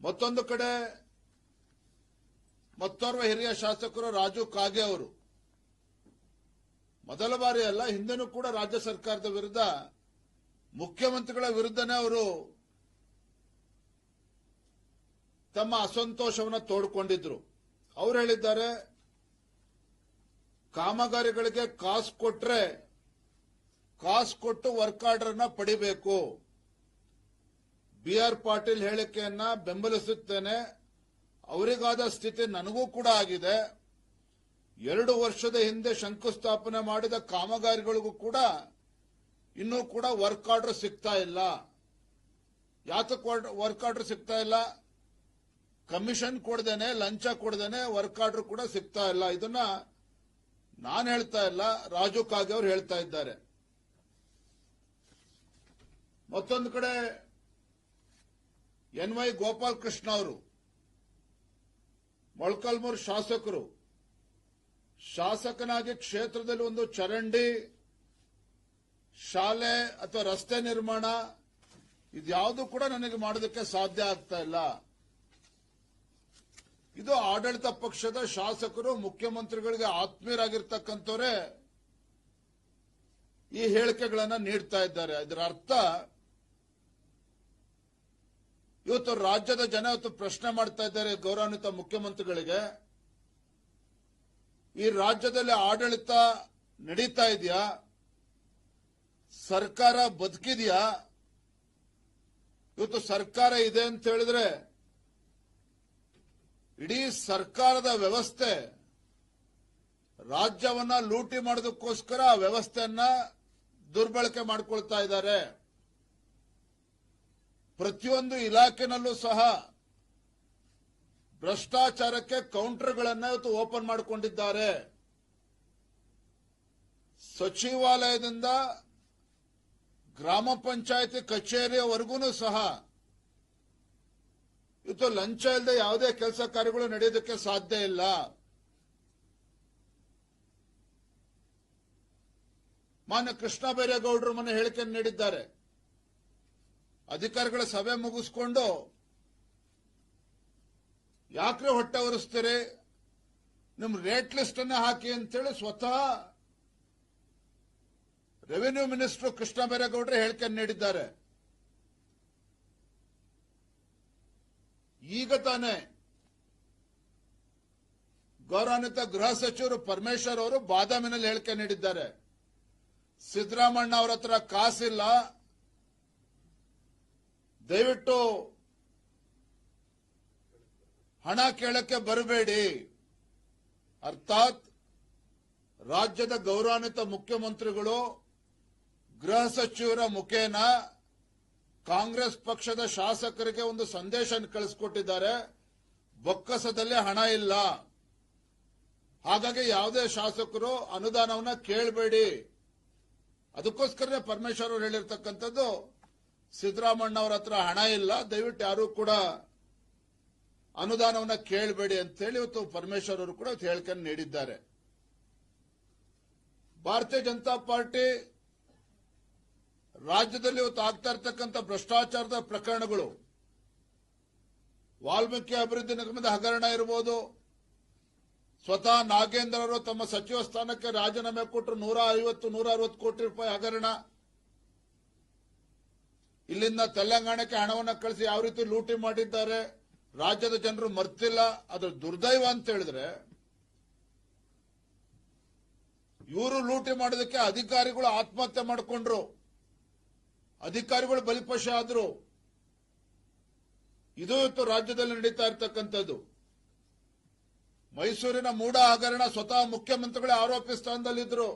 ಮತ್ತೊಂದು ಕಡೆ, ಮತ್ತೋರ್ವ ಹಿರಿಯ ಶಾಸಕರು ರಾಜು ಕಾಗೆ ಅವರು. ಮೊದಲ ಬಾರಿ ಅಲ್ಲ, ಹಿಂದೆನೂ ಕೂಡ ರಾಜ್ಯ ಸರ್ಕಾರದ ವಿರುದ್ಧ, ಮುಖ್ಯಮಂತ್ರಿಗಳ ವಿರುದ್ಧನೇ ಅವರು ತಮ್ಮ ಅಸಂತೋಷವನ್ನು ತೋಡ್ಕೊಂಡಿದ್ರು. ಅವರು ಹೇಳಿದ್ದಾರೆ, ಕಾಮಗಾರಿಗಳಿಗೆ ಕಾಸು ಕೊಟ್ರೆ, ಕಾಸು ಕೊಟ್ಟು ವರ್ಕ್ ಆರ್ಡರ್ನ ಪಡಿಬೇಕು. ಬಿ ಆರ್ ಪಾಟೀಲ್ ಹೇಳಿಕೆಯನ್ನ ಬೆಂಬಲಿಸುತ್ತೇನೆ. ಅವರಿಗಾದ ಸ್ಥಿತಿ ನನಗೂ ಕೂಡ ಆಗಿದೆ. ಎರಡು ವರ್ಷದ ಹಿಂದೆ ಶಂಕುಸ್ಥಾಪನೆ ಮಾಡಿದ ಕಾಮಗಾರಿಗಳಿಗೂ ಕೂಡ ಇನ್ನೂ ಕೂಡ ವರ್ಕ್ ಆರ್ಡರ್ ಸಿಗ್ತಾ ಇಲ್ಲ. ಯಾತಕ್ಕೆ ವರ್ಕ್ ಆರ್ಡರ್ ಸಿಗ್ತಾ ಇಲ್ಲ? ಕಮಿಷನ್ ಕೊಡ್ದೇನೆ, ಲಂಚ ಕೊಡ್ದೇನೆ ವರ್ಕ್ ಆರ್ಡರ್ ಕೂಡ ಸಿಗ್ತಾ ಇಲ್ಲ. ಇದನ್ನ ನಾನು ಹೇಳ್ತಾ ಇಲ್ಲ, ರಾಜು ಕಾಗೆ ಅವರು ಹೇಳ್ತಾ ಇದ್ದಾರೆ. ಮತ್ತೊಂದು ಕಡೆ ಎನ್ ವೈ ಗೋಪಾಲ್ ಕೃಷ್ಣ ಅವರು, ಮೊಳಕಲ್ಮೂರು ಶಾಸಕರು, ಶಾಸಕನಾಗಿ ಕ್ಷೇತ್ರದಲ್ಲಿ ಒಂದು ಚರಂಡಿ, ಶಾಲೆ ಅಥವಾ ರಸ್ತೆ ನಿರ್ಮಾಣ, ಇದ್ಯಾವುದು ಕೂಡ ನನಗೆ ಮಾಡೋದಕ್ಕೆ ಸಾಧ್ಯ ಆಗ್ತಾ ಇಲ್ಲ. ಇದು ಆಡಳಿತ ಪಕ್ಷದ ಶಾಸಕರು, ಮುಖ್ಯಮಂತ್ರಿಗಳಿಗೆ ಆತ್ಮೀಯರಾಗಿರ್ತಕ್ಕಂಥವರೇ ಈ ಹೇಳಿಕೆಗಳನ್ನು ನೀಡ್ತಾ ಇದ್ದಾರೆ. ಇದರ ಅರ್ಥ ಇವತ್ತು ರಾಜ್ಯದ ಜನ ಇವತ್ತು ಪ್ರಶ್ನೆ ಮಾಡ್ತಾ ಇದ್ದಾರೆ ಗೌರವಾನ್ವಿತ ಮುಖ್ಯಮಂತ್ರಿಗಳಿಗೆ. ಈ ರಾಜ್ಯದಲ್ಲಿ ಆಡಳಿತ ನಡೀತಾ ಇದೆಯಾ? ಸರ್ಕಾರ ಬದುಕಿದೆಯಾ? ಇವತ್ತು ಸರ್ಕಾರ ಇದೆ ಅಂತ ಹೇಳಿದ್ರೆ ಇಡೀ ಸರ್ಕಾರದ ವ್ಯವಸ್ಥೆ, ರಾಜ್ಯವನ್ನ ಲೂಟಿ ಮಾಡೋದಕ್ಕೋಸ್ಕರ ವ್ಯವಸ್ಥೆಯನ್ನ ದುರ್ಬಳಕೆ ಮಾಡಿಕೊಳ್ತಾ ಇದ್ದಾರೆ. ಪ್ರತಿಯೊಂದು ಇಲಾಖೆನಲ್ಲೂ ಸಹ ಭ್ರಷ್ಟಾಚಾರಕ್ಕೆ ಕೌಂಟರ್ಗಳನ್ನ ಇವತ್ತು ಓಪನ್ ಮಾಡಿಕೊಂಡಿದ್ದಾರೆ. ಸಚಿವಾಲಯದಿಂದ ಗ್ರಾಮ ಪಂಚಾಯತಿ ಕಚೇರಿಯವರೆಗೂ ಸಹ ಇವತ್ತು ಲಂಚ ಇಲ್ಲದೆ ಯಾವುದೇ ಕೆಲಸ ಕಾರ್ಯಗಳು ನಡೆಯೋದಕ್ಕೆ ಸಾಧ್ಯ ಇಲ್ಲ. ಮಾನ್ಯ ಕೃಷ್ಣ ಬೈರೇಗೌಡರು ಮೊನ್ನೆ ಹೇಳಿಕೆಯನ್ನು ನೀಡಿದ್ದಾರೆ. ಅಧಿಕಾರಿಗಳ ಸಭೆ ಮುಗಿಸ್ಕೊಂಡು ಯಾಕ್ರೆ ಹೊಟ್ಟೆ ಒರೆಸ್ತೀರಿ ನಿಮ್ ರೇಟ್ ಲಿಸ್ಟ್ ಅನ್ನ ಹಾಕಿ ಅಂತೇಳಿ ಸ್ವತಃ ರೆವಿನ್ಯೂ ಮಿನಿಸ್ಟರ್ ಕೃಷ್ಣ ಬೈರೇಗೌಡರು ಹೇಳಿಕೆ ನೀಡಿದ್ದಾರೆ. ಈಗ ತಾನೇ ಗೌರವಾನ್ವಿತ ಗೃಹ ಸಚಿವರು ಪರಮೇಶ್ವರ್ ಅವರು ಬಾದಾಮಿನಲ್ಲಿ ಹೇಳಿಕೆ ನೀಡಿದ್ದಾರೆ. ಸಿದ್ದರಾಮಣ್ಣ ಅವರ ಹತ್ರ ಕಾಸಿಲ್ಲ. ದಯವಿಟ್ಟು ಹಣ ಕೇಳಕ್ಕೆ ಬರಬೇಡಿ. ಅರ್ಥಾತ್ ರಾಜ್ಯದ ಗೌರವಾನ್ವಿತ ಮುಖ್ಯಮಂತ್ರಿಗಳು, ಗೃಹ ಸಚಿವರ ಮುಖೇನ ಕಾಂಗ್ರೆಸ್ ಪಕ್ಷದ ಶಾಸಕರಿಗೆ ಒಂದು ಸಂದೇಶ ಕಳಿಸ್ಕೊಟ್ಟಿದ್ದಾರೆ. ಬೊಕ್ಕಸದಲ್ಲಿ ಹಣ ಇಲ್ಲ. ಹಾಗಾಗಿ ಯಾವುದೇ ಶಾಸಕರು ಅನುದಾನವನ್ನ ಕೇಳಬೇಡಿ. ಅದಕ್ಕೋಸ್ಕರನೇ ಪರಮೇಶ್ವರ್ ಅವರು ಹೇಳಿರ್ತಕ್ಕಂಥದ್ದು ಸಿದ್ದರಾಮಣ್ಣ ಅವರ ಹತ್ರ ಹಣ ಇಲ್ಲ, ದಯವಿಟ್ಟು ಯಾರು ಕೂಡ ಅನುದಾನವನ್ನ ಕೇಳಬೇಡಿ ಅಂತ ಹೇಳಿ ಇವತ್ತು ಪರಮೇಶ್ವರ್ ಅವರು ಕೂಡ ಹೇಳಿಕೆಯನ್ನು ನೀಡಿದ್ದಾರೆ. ಭಾರತೀಯ ಜನತಾ ಪಾರ್ಟಿ ರಾಜ್ಯದಲ್ಲಿ ಇವತ್ತು ಆಗ್ತಾ ಇರತಕ್ಕಂಥ ಭ್ರಷ್ಟಾಚಾರದ ಪ್ರಕರಣಗಳು, ವಾಲ್ಮೀಕಿ ಅಭಿವೃದ್ಧಿ ನಿಗಮದ ಹಗರಣ ಇರಬಹುದು ಸ್ವತಃ ನಾಗೇಂದ್ರ ಅವರು ತಮ್ಮ ಸಚಿವ ಸ್ಥಾನಕ್ಕೆ ರಾಜೀನಾಮೆ ಕೊಟ್ಟರು ನೂರ ಐವತ್ತು, ನೂರ ಅರವತ್ತು ಕೋಟಿ ರೂಪಾಯಿ ಹಗರಣ ಇಲ್ಲಿಂದ ತೆಲಂಗಾಣಕ್ಕೆ ಹಣವನ್ನು ಕಳಿಸಿ ಯಾವ ರೀತಿ ಲೂಟಿ ಮಾಡಿದ್ದಾರೆ, ರಾಜ್ಯದ ಜನರು ಮರ್ತಿಲ್ಲ ಅದ್ರ ದುರ್ದೈವ ಅಂತ ಹೇಳಿದ್ರೆ ಇವರು ಲೂಟಿ ಮಾಡೋದಕ್ಕೆ ಅಧಿಕಾರಿಗಳು ಆತ್ಮಹತ್ಯೆ ಮಾಡಿಕೊಂಡ್ರು. ಅಧಿಕಾರಿಗಳು ಬಲಿಪಶ ಆದ್ರು. ಇದು ಇವತ್ತು ರಾಜ್ಯದಲ್ಲಿ ನಡೀತಾ ಇರ್ತಕ್ಕಂಥದ್ದು. ಮೈಸೂರಿನ ಮೂಡ ಹಗರಣ ಸ್ವತಃ ಮುಖ್ಯಮಂತ್ರಿಗಳೇ ಆರೋಪಿ ಸ್ಥಾನದಲ್ಲಿದ್ರು.